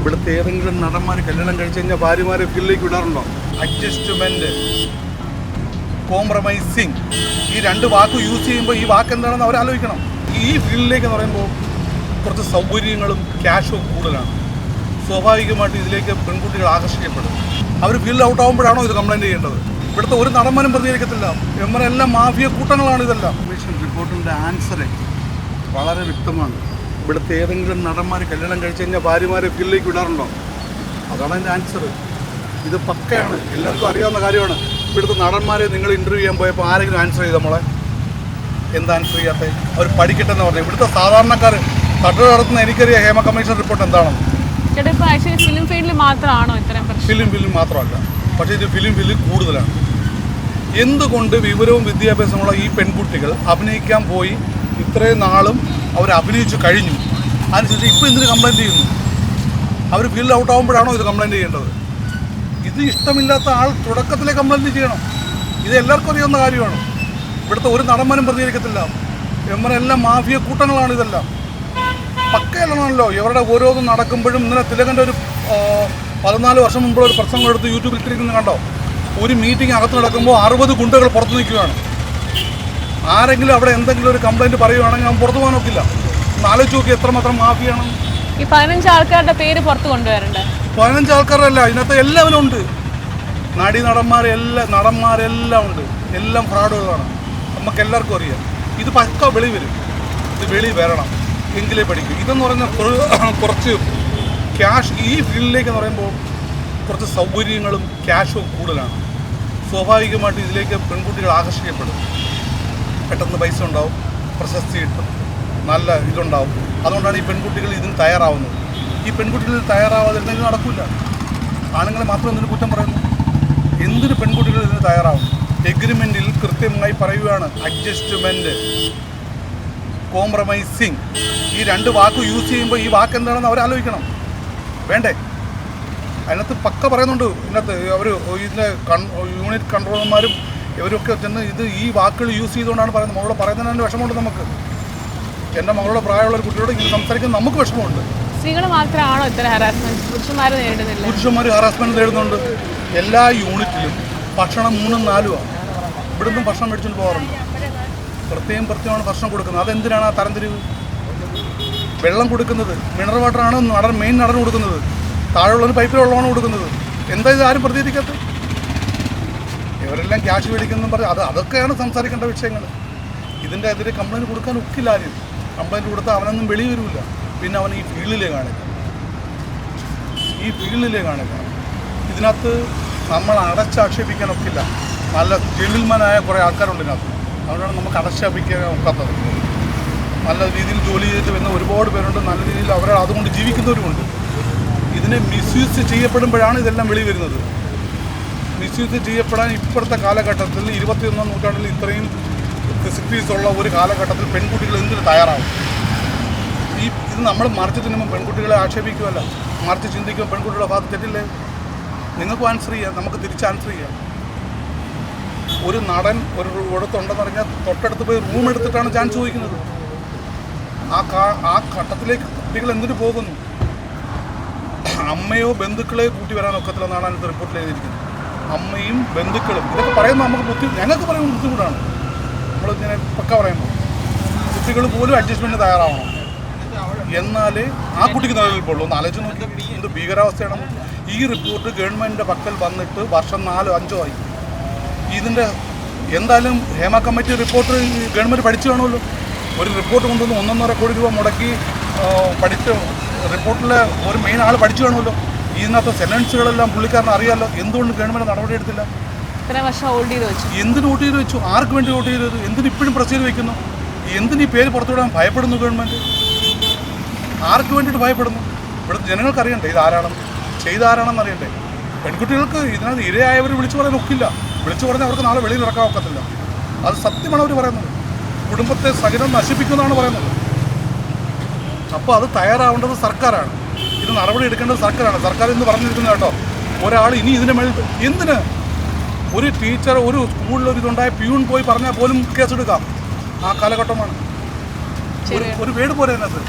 ഇവിടുത്തെ ഏതെങ്കിലും നടന്മാർ കല്യാണം കഴിച്ചു കഴിഞ്ഞാൽ ഭാര്യമാരെ ഫീൽഡിലേക്ക് വിടാറുണ്ടോ? അഡ്ജസ്റ്റ്മെന്റ് കോംപ്രമൈസിങ് ഈ രണ്ട് വാക്ക് യൂസ് ചെയ്യുമ്പോൾ ഈ വാക്ക് എന്താണെന്ന് അവർ ആലോചിക്കണം. ഈ ഫീൽഡിലേക്ക് എന്ന് പറയുമ്പോൾ കുറച്ച് സൗകര്യങ്ങളും ക്യാഷും കൂടുതലാണ്. സ്വാഭാവികമായിട്ട് ഇതിലേക്ക് പെൺകുട്ടികൾ ആകർഷിക്കപ്പെടും. അവർ ഫീൽഡ് ഔട്ട് ആകുമ്പോഴാണോ ഇത് കംപ്ലൈന്റ് ചെയ്യേണ്ടത്? ഇവിടുത്തെ ഒരു നടന്മാരും പ്രതികരിക്കത്തില്ല. എല്ലാം മാഫിയ കൂട്ടങ്ങളാണ് ഇതെല്ലാം. റിപ്പോർട്ടിന്റെ ആൻസറെ വളരെ വ്യക്തമാണ്. ഇവിടുത്തെ ഏതെങ്കിലും നടന്മാർ കല്യാണം കഴിച്ചു കഴിഞ്ഞാൽ ഭാര്യമാരെ ഫീൽഡിലേക്ക് വിടാറുണ്ടോ? അതാണ് എന്റെ ആൻസർ ഇത് പക്കയാണ്. എല്ലാവർക്കും അറിയാവുന്ന കാര്യമാണ്. ഇവിടുത്തെ നടന്മാരെ നിങ്ങൾ ഇന്റർവ്യൂ ചെയ്യാൻ പോയപ്പോൾ ആരെങ്കിലും ആൻസർ ചെയ്ത് നമ്മളെ എന്താ ആൻസർ ചെയ്യാത്ത? അവർ പഠിക്കട്ടെ എന്ന് പറഞ്ഞു. ഇവിടുത്തെ സാധാരണക്കാർ തട്ടു നടത്തുന്ന എനിക്കറിയാം ഹേമ കമ്മീഷൻ റിപ്പോർട്ട് എന്താണ് ഫിലിം ഫീൽഡിൽ മാത്രമാണോ ഇത്തരം ഫിലിം ഫിലിം മാത്രമല്ല. പക്ഷേ ഇത് ഫിലിം ഫിലിം കൂടുതലാണ്. എന്തുകൊണ്ട് വിവരവും വിദ്യാഭ്യാസമുള്ള ഈ പെൺകുട്ടികൾ അഭിനയിക്കാൻ പോയി ഇത്രയും നാളും അവർ അഭിനയിച്ചു കഴിഞ്ഞു. അതിനുശേഷം ഇപ്പോൾ എന്തിന് കംപ്ലൈന്റ് ചെയ്യുന്നു? അവർ ഫീൽഡ് ഔട്ട് ആകുമ്പോഴാണോ ഇത് കംപ്ലൈന്റ് ചെയ്യേണ്ടത്? ഇത് ഇഷ്ടമില്ലാത്ത ആൾ തുടക്കത്തിലെ കംപ്ലൈന്റ് ചെയ്യണം. ഇത് എല്ലാവർക്കും അറിയാവുന്ന കാര്യമാണ്. ഇവിടുത്തെ ഒരു നടന്മാരും പ്രതികരിക്കത്തില്ല. എല്ലാം മാഫിയ കൂട്ടങ്ങളാണ് ഇതെല്ലാം. പക്കയല്ലണമല്ലോ ഇവരുടെ ഓരോന്നും നടക്കുമ്പോഴും ഇന്നലെ തിലകന്റെ ഒരു പതിനാല് വർഷം മുമ്പുള്ള ഒരു പ്രസംഗം എടുത്ത് യൂട്യൂബിൽ ഇട്ടിരിക്കുന്നത് കണ്ടോ? ഒരു മീറ്റിംഗ് അകത്ത് നടക്കുമ്പോൾ അറുപത് ഗുണ്ടകൾ പുറത്ത് നിൽക്കുകയാണ്. ആരെങ്കിലും അവിടെ എന്തെങ്കിലും ഒരു കംപ്ലൈന്റ് പറയുവാണെങ്കിൽ ഞാൻ പുറത്തു പോകാൻ ഒക്കില്ല. ആലോചിച്ച് നോക്കി എത്രമാത്രം മാഫിയാണ് ഈ പതിനഞ്ച് ആൾക്കാരുടെ പേര് പുറത്ത് കൊണ്ടുവരണ്ടേ? പതിനഞ്ച് ആൾക്കാരല്ല ഇതിനകത്ത് എല്ലാവരും ഉണ്ട്. നടി നടന്മാരെല്ലാം നടന്മാരെല്ലാം ഉണ്ട്. എല്ലാം ഫ്രോഡുകളാണ് നമുക്ക് എല്ലാവർക്കും അറിയാം. ഇത് പക്ക വെളി വരും. ഇത് വെളി വരണം. എങ്കിലേ പഠിക്കും. ഇതെന്ന് പറഞ്ഞാൽ കുറച്ച് ക്യാഷ് ഈ ഫീൽഡിലേക്ക് എന്ന് പറയുമ്പോൾ കുറച്ച് സൗകര്യങ്ങളും ക്യാഷും കൂടുതലാണ്. സ്വാഭാവികമായിട്ട് ഇതിലേക്ക് പെൺകുട്ടികൾ ആകർഷിക്കപ്പെടും. പെട്ടെന്ന് പൈസ ഉണ്ടാവും പ്രശസ്തി കിട്ടും നല്ല ഇതുണ്ടാവും. അതുകൊണ്ടാണ് ഈ പെൺകുട്ടികൾ ഇതിന് തയ്യാറാവുന്നത്. ഈ പെൺകുട്ടികൾ തയ്യാറാവാതിരുന്നെങ്കിൽ നടക്കില്ല ആണുങ്ങളെ മാത്രം എന്തിനു കുറ്റം പറയുന്നു? എന്തിന് പെൺകുട്ടികൾ ഇതിന് തയ്യാറാവും? എഗ്രിമെന്റിൽ കൃത്യമായി പറയുകയാണ് അഡ്ജസ്റ്റ്മെന്റ് കോംപ്രമൈസിങ് ഈ രണ്ട് വാക്ക് യൂസ് ചെയ്യുമ്പോൾ ഈ വാക്ക് എന്താണെന്ന് അവർ ആലോചിക്കണം. വേണ്ടേ? അതിനകത്ത് പക്ക പറയുന്നുണ്ട്. ഇതിനകത്ത് അവർ ഇതിന്റെ കൺ യൂണിറ്റ് കൺട്രോളർമാരും ഇവരൊക്കെ ചെന്ന് ഇത് ഈ വാക്കുകൾ യൂസ് ചെയ്തുകൊണ്ടാണ് പറയുന്നത്. മകളോട് പറയുന്നതിന് തന്നെ വിഷമമുണ്ട് നമുക്ക്. എന്റെ മകളുടെ പ്രായമുള്ള ഒരു കുട്ടിയോട് ഇങ്ങനെ സംസാരിക്കാൻ നമുക്ക് വിഷമമുണ്ട്. സ്ത്രീകൾ മാത്രമാണോ ഇത്ര ഹറാസ്മെന്റ് നേരിടുന്നില്ല. പുരുഷന്മാർ ഹറാസ്മെന്റ് നേടുന്നുണ്ട് എല്ലാ യൂണിറ്റിലും ഭക്ഷണം മൂന്നും നാലുമാണ് ഇവിടുന്ന് ഭക്ഷണം മേടിച്ചുകൊണ്ട് പോകാറുണ്ട് പ്രത്യേകം പ്രത്യേകമാണ് ഭക്ഷണം കൊടുക്കുന്നത്. അതെന്തിനാണ് ആ തരംതിരിവ്? വെള്ളം കൊടുക്കുന്നത്. മിനറൽ വാട്ടറാണ് നടൻ മെയിൻ നടൻ കൊടുക്കുന്നത്. താഴെയുള്ളവന് പൈപ്പിൽ വെള്ളമാണ് കൊടുക്കുന്നത്. എന്താ ഇത് ആരും പ്രതികരിക്കാത്തത്? ഇവരെല്ലാം ക്യാഷ് മേടിക്കുന്നു പറഞ്ഞ് അത് അതൊക്കെയാണ് സംസാരിക്കേണ്ട വിഷയങ്ങൾ. ഇതിന്റെ എതിരെ കംപ്ലൈന്റ് കൊടുക്കാൻ ഒക്കില്ല ആരും. കംപ്ലൈന്റ് കൊടുത്താൽ അവനൊന്നും വെളി വരില്ല പിന്നെ അവൻ ഈ ഫീൽഡിലേ കാണില്ല ഈ ഫീൽഡിലേ കാണില്ല ഇതിനകത്ത് നമ്മൾ അടച്ചാക്ഷേപിക്കാൻ ഒക്കില്ല. നല്ല ജെന്റിൽമാനായ കുറേ ആൾക്കാരുണ്ട് ഇതിനകത്ത്. അവരാണ് നമുക്ക് അടച്ചാപിക്കാൻ ഒക്കാത്തത്. നല്ല രീതിയിൽ ജോലി ചെയ്തിട്ട് വരുന്ന ഒരുപാട് പേരുണ്ട്. നല്ല രീതിയിൽ അവർ അതുകൊണ്ട് ജീവിക്കുന്നവരുമുണ്ട്. ഇതിനെ മിസ്യൂസ് ചെയ്യപ്പെടുമ്പോഴാണ് ഇതെല്ലാം വെളി വരുന്നത്. മിസ്യൂസ് ചെയ്യപ്പെടാൻ ഇപ്പോഴത്തെ കാലഘട്ടത്തിൽ ഇരുപത്തിയൊന്നാം നൂറ്റാണ്ടിൽ ഇത്രയും ഫെസിലിറ്റീസ് ഉള്ള ഒരു കാലഘട്ടത്തിൽ പെൺകുട്ടികൾ എന്തിന് തയ്യാറാവും? ഈ ഇത് നമ്മൾ മറിച്ച് തിന്നുമ്പോൾ പെൺകുട്ടികളെ ആക്ഷേപിക്കുമല്ല മറിച്ച് ചിന്തിക്കുമ്പോൾ പെൺകുട്ടികളുടെ ഭാഗത്ത് തെറ്റില്ലേ? നിങ്ങൾക്കും ആൻസർ ചെയ്യാം. നമുക്ക് തിരിച്ച് ആൻസർ ചെയ്യാം. ഒരു നടൻ ഒരു ഇടത്തുണ്ടെന്ന് പറഞ്ഞാൽ തൊട്ടടുത്ത് പോയി റൂം എടുത്തിട്ടാണ് ചാൻസ് ചോദിക്കുന്നത്. ആ കാ ആ ഘട്ടത്തിലേക്ക് കുട്ടികൾ എന്തിനു പോകുന്നു? അമ്മയോ ബന്ധുക്കളെയോ കൂട്ടി വരാൻ ഒക്കത്തില്ലെന്നാണ് അതിനകത്ത് റിപ്പോർട്ടിൽ എഴുതിയിരിക്കുന്നത്. അമ്മയും ബന്ധുക്കളും. ഇതൊക്കെ പറയുമ്പോൾ നമുക്ക് ബുദ്ധി ഞങ്ങൾക്ക് പറയുമ്പോൾ ബുദ്ധിമുട്ടാണ്. നമ്മളിങ്ങനെ പക്ക പറയുമ്പോൾ കുട്ടികൾ പോലും അഡ്ജസ്റ്റ്മെന്റ് തയ്യാറാവണം. എന്നാലേ ആ കുട്ടിക്ക് നിലനിൽപ്പുള്ളൂ ഒന്ന് ആലോചിച്ച് നോക്കി. എന്ത് ഭീകരാവസ്ഥയാണ്. ഈ റിപ്പോർട്ട് ഗവൺമെന്റിന്റെ പക്കൽ വന്നിട്ട് വർഷം നാലോ അഞ്ചോ ആയി. ഇതിന്റെ എന്തായാലും ഹേമ കമ്മിറ്റി റിപ്പോർട്ട് ഗവൺമെന്റ് പഠിച്ചു കാണുമല്ലോ. ഒരു റിപ്പോർട്ട് കൊണ്ടുവന്ന് ഒന്നൊന്നര കോടി രൂപ മുടക്കി പഠിച്ച് റിപ്പോർട്ടിലെ ഒരു മെയിൻ ആൾ പഠിച്ചു കാണുമല്ലോ. ഇതിനകത്ത് സെന്റൻസുകളെല്ലാം പുള്ളിക്കാരന് അറിയാമല്ലോ എന്തുകൊണ്ട് ഗവൺമെന്റ് നടപടി എടുത്തില്ല? ഇത്രയും വർഷം ഹോൾഡ് ചെയ്ത് വെച്ചു. എന്തിന് വോട്ട് ചെയ്ത് വെച്ചു? ആർക്ക് വേണ്ടി വോട്ട് ചെയ്തത്? എന്തിന് ഇപ്പോഴും പ്രസ് ചെയ്ത് വെക്കുന്നു? എന്തിന് ഈ പേര് പുറത്തുവിടാൻ ഭയപ്പെടുന്നു ഗവൺമെന്റ്? ആർക്ക് വേണ്ടിയിട്ട് ഭയപ്പെടുന്നു? ഇവിടുത്തെ ജനങ്ങൾക്ക് അറിയണ്ടേ ഇത് ആരാണെന്ന്? ചെയ്ത ആരാണെന്ന് അറിയണ്ടേ? പെൺകുട്ടികൾക്ക് ഇതിനകത്ത് ഇരയായവർ വിളിച്ചു പറയാൻ ഒക്കില്ല. വിളിച്ചു പറഞ്ഞാൽ അവർക്ക് നാളെ വെളിയിൽ ഇറക്കാൻ ഒക്കത്തില്ല. അത് സത്യമാണ് അവർ പറയുന്നത്. കുടുംബത്തെ സഹിതം നശിപ്പിക്കുമെന്നാണ് പറയുന്നത്. അപ്പോൾ അത് തയ്യാറാവേണ്ടത് സർക്കാരാണ്. ഇത് നടപടി എടുക്കേണ്ടത് സർക്കാരാണ്. സർക്കാർ എന്ന് പറഞ്ഞിരിക്കുന്നത് കേട്ടോ. ഒരാൾ ഇനി ഇതിന് മേൽ എന്തിന് ഒരു ടീച്ചർ ഒരു സ്കൂളിൽ ഒരു ഇതുണ്ടായ പ്യൂൺ പോയി പറഞ്ഞാൽ പോലും കേസെടുക്കാം ആ കാലഘട്ടമാണ്. ഒരു പേട് പോരെ അതിനകത്ത്.